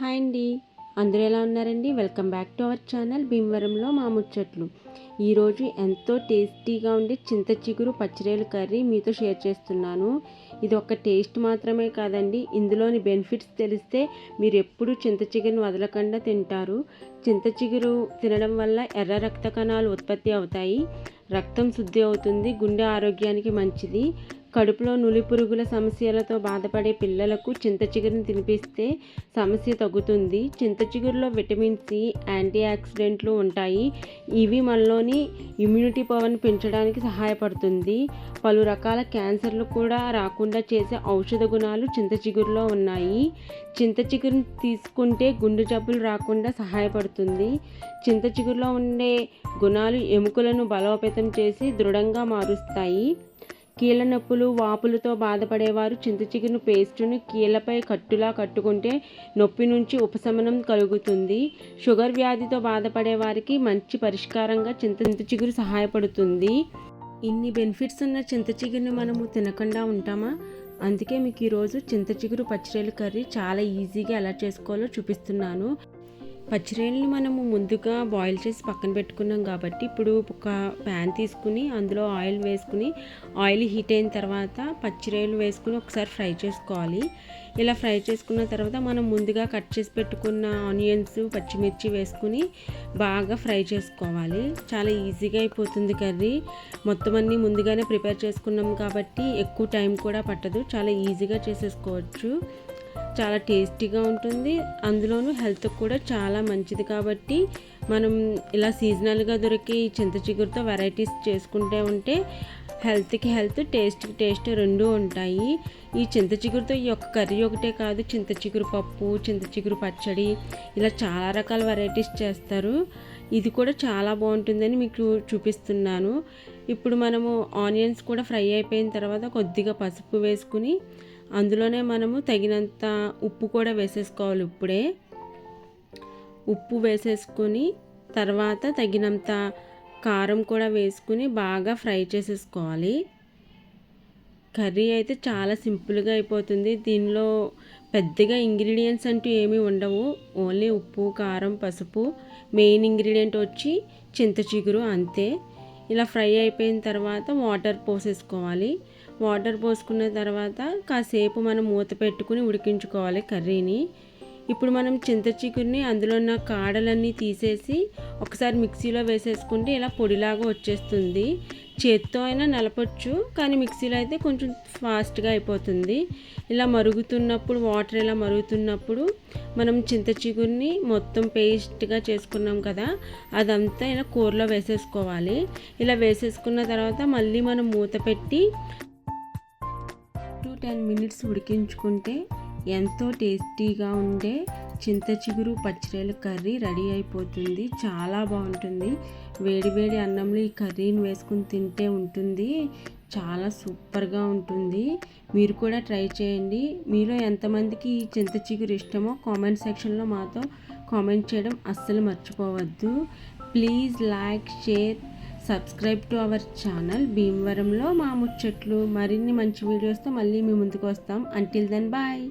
Hi అండి. అందరూ ఎలా ఉన్నారండి? Welcome back to our channel భీమవరంలో మా ముచ్చట్లు. ఈరోజు ఎంతో టేస్టీగా ఉండే చింత చిగురు పచ్చిరేలు కర్రీ మీతో షేర్ చేస్తున్నాను. ఇది ఒక టేస్ట్ మాత్రమే కాదండి ఇందులోని బెనిఫిట్స్ తెలిస్తే మీరు ఎప్పుడూ చింత చిగురుని వదలకుండా తింటారు. చింత చిగురు తినడం వల్ల ఎర్ర రక్త కణాలు ఉత్పత్తి అవుతాయి. రక్తం శుద్ధి అవుతుంది గుండె ఆరోగ్యానికి మంచిది. కడుపులో నులి పురుగుల సమస్యలతో బాధపడే పిల్లలకు చింత చిగురుని తినిపిస్తే సమస్య తగ్గుతుంది. చింత చిగురులో విటమిన్ సి యాంటీ ఆక్సిడెంట్లు ఉంటాయి. ఇవి మనలోని ఇమ్యూనిటీ పవర్ని పెంచడానికి సహాయపడుతుంది. పలు రకాల క్యాన్సర్లు కూడా రాకుండా చేసే ఔషధ గుణాలు చింత చిగురులో ఉన్నాయి. చింత చిగురుని తీసుకుంటే గుండె జబ్బులు రాకుండా సహాయపడుతుంది. చింత చిగురులో ఉండే గుణాలు ఎముకలను బలోపేతం చేసి దృఢంగా మారుస్తాయి. కీళ్ళ నొప్పులు వాపులతో బాధపడేవారు చింత చిగురు పేస్టును కీళ్ళపై కట్టులా కట్టుకుంటే నొప్పి నుంచి ఉపశమనం కలుగుతుంది. షుగర్ వ్యాధితో బాధపడే వారికి మంచి పరిష్కారంగా చింత చింత చిగురు సహాయపడుతుంది. ఇన్ని బెనిఫిట్స్ ఉన్న చింత చిగురుని మనము తినకుండా ఉంటామా? అందుకే మీకు ఈరోజు చింత చిగురు పచ్చిరేలు కర్రీ చాలా ఈజీగా ఎలా చేసుకోవాలో చూపిస్తున్నాను. పచ్చిరేళ్ళని మనము ముందుగా బాయిల్ చేసి పక్కన పెట్టుకున్నాం కాబట్టి ఇప్పుడు ఒక ప్యాన్ తీసుకుని అందులో ఆయిల్ వేసుకుని ఆయిల్ హీట్ అయిన తర్వాత పచ్చిరేలు వేసుకుని ఒకసారి ఫ్రై చేసుకోవాలి. ఇలా ఫ్రై చేసుకున్న తర్వాత మనం ముందుగా కట్ చేసి పెట్టుకున్న ఆనియన్స్ పచ్చిమిర్చి వేసుకుని బాగా ఫ్రై చేసుకోవాలి. చాలా ఈజీగా అయిపోతుంది కర్రీ. మొత్తం అన్నీ ముందుగానే ప్రిపేర్ చేసుకున్నాం కాబట్టి ఎక్కువ టైం కూడా పట్టదు. చాలా ఈజీగా చేసేసుకోవచ్చు. చాలా టేస్టీగా ఉంటుంది. అందులోనూ హెల్త్ కూడా చాలా మంచిది కాబట్టి మనం ఇలా సీజనల్గా దొరికే ఈ చింత చిగురుతో వెరైటీస్ చేసుకుంటే ఉంటే హెల్త్కి హెల్త్ టేస్ట్కి టేస్ట్ రెండూ ఉంటాయి. ఈ చింత చిగురుతో ఈ యొక్క కర్రీ ఒకటే కాదు చింత చిగురు పప్పు చింత చిగురు పచ్చడి ఇలా చాలా రకాల వెరైటీస్ చేస్తారు. ఇది కూడా చాలా బాగుంటుందని మీకు చూపిస్తున్నాను. ఇప్పుడు మనము ఆనియన్స్ కూడా ఫ్రై అయిపోయిన తర్వాత కొద్దిగా పసుపు వేసుకుని అందులోనే మనము తగినంత ఉప్పు కూడా వేసేసుకోవాలి ఇప్పుడే. ఉప్పు వేసేసుకొని తర్వాత తగినంత కారం కూడా వేసుకుని బాగా ఫ్రై చేసేసుకోవాలి. కర్రీ అయితే చాలా సింపుల్గా అయిపోతుంది. దీనిలో పెద్దగా ఇంగ్రీడియంట్స్ అంటూ ఏమీ ఉండవు. ఓన్లీ ఉప్పు కారం పసుపు మెయిన్ ఇంగ్రీడియంట్ వచ్చి చింత చిగురు అంతే. ఇలా ఫ్రై అయిపోయిన తర్వాత వాటర్ పోసేసుకోవాలి. వాటర్ పోసుకున్న తర్వాత కాసేపు మనం మూత పెట్టుకుని ఉడికించుకోవాలి కర్రీని. ఇప్పుడు మనం చింత చిగురిని అందులో ఉన్న కాడలన్నీ తీసేసి ఒకసారి మిక్సీలో వేసేసుకుంటే ఇలా పొడిలాగా వచ్చేస్తుంది. చేత్తో అయినా నలపచ్చు కానీ మిక్సీలో అయితే కొంచెం ఫాస్ట్గా అయిపోతుంది. ఇలా మరుగుతున్నప్పుడు వాటర్ ఇలా మరుగుతున్నప్పుడు మనం చింత చిగురిని మొత్తం పేస్ట్గా చేసుకున్నాం కదా అదంతా ఇలా కూరలో వేసేసుకోవాలి. ఇలా వేసేసుకున్న తర్వాత మళ్ళీ మనం మూత పెట్టి టెన్ మినిట్స్ ఉడికించుకుంటే ఎంతో టేస్టీగా ఉండే చింత చిగురు పచ్చిరేల కర్రీ రెడీ అయిపోతుంది. చాలా బాగుంటుంది. వేడి వేడి అన్నంలో ఈ కర్రీని వేసుకుని తింటే ఉంటుంది. చాలా సూపర్గా ఉంటుంది. మీరు కూడా ట్రై చేయండి. మీలో ఎంతమందికి ఈ చింత చిగురు ఇష్టమో కామెంట్ సెక్షన్లో మాతో కామెంట్ చేయడం అస్సలు మర్చిపోవద్దు. Please like share subscribe to our channel భీమవరంలో మా ముచ్చట్లు మరిన్ని మంచి వీడియోస్తో మళ్ళీ మీ ముందుకు వస్తాం. Until then bye